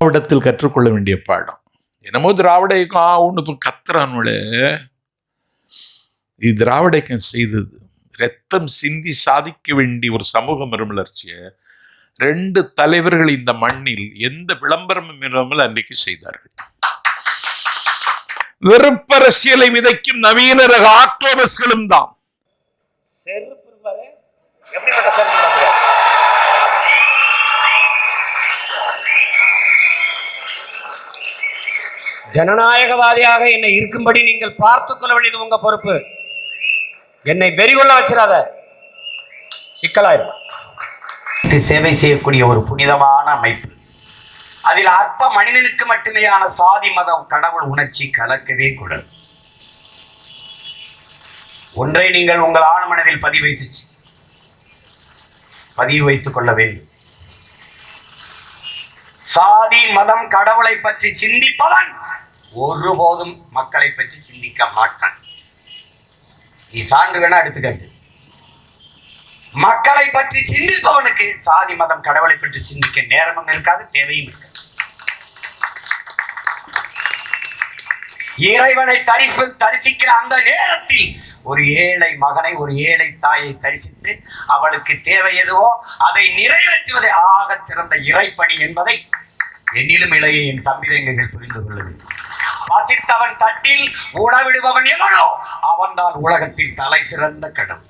திராவிடத்தில் கற்றுக்கொள்ள வேண்டிய பாடம். என்னமோ திராவிட இயக்கம் ஆ ஒன்று இப்போ கத்துறானுங்களே. இது திராவிட இயக்கம் செய்தது. ரத்தம் சிந்தி சாதிக்க வேண்டிய ஒரு சமூக மறுமலர்ச்சியை ரெண்டு தலைவர்கள் இந்த மண்ணில் எந்த விளம்பரமும் இல்லாமல் அன்றைக்கு செய்தார்கள். வெறுப்பரசியலை விதைக்கும் நவீன ரக ஆக்டோபஸ்களும் தான் ஜனநாயகவாதியாக என்னை இருக்கும்படி நீங்கள் பார்த்துக் கொள்ள வேண்டியது உங்க பொறுப்பு. என்னை வெறிகொள்ள வச்சிடாத. சிக்கலாயிரும் சேவை செய்யக்கூடிய ஒரு புனிதமான அமைப்பு. அதில் அற்ப மனிதனுக்கு மட்டுமேயான சாதி மதம் கடவுள் உணர்ச்சி கலக்கவே கூடாது. ஒன்றை நீங்கள் உங்கள் ஆண மனதில் பதிவு வைத்து பதிவு வைத்துக் கொள்ள வேண்டும். சாதி மதம் கடவுளை பற்றி சிந்திப்பவன் ஒருபோதும் மக்களை பற்றி சிந்திக்க மாட்டான். நீ சான்று வேணா எடுத்துக்கட்டு. மக்களை பற்றி சிந்திப்பவனுக்கு சாதி மதம் கடவுளை பற்றி சிந்திக்க நேரமும் இருக்காது தேவையும் இருக்காது. இறைவனை தரிப்பு தரிசிக்கிற அந்த நேரத்தில் ஒரு ஏழை மகனை ஒரு ஏழை தாயை தரிசித்து அவளுக்கு தேவை எதுவோ அதை நிறைவேற்றுவதே ஆகச் சிறந்த இறைப்பணி என்பதை என்னிலும் இளைய என் தம்பிதங்கள் புரிந்து கொள்ளுது பசித்தவன் தட்டில் உணவிடுபவன் எவனோ அவன்தான் உலகத்தில் தலை சிறந்த கடவுள்.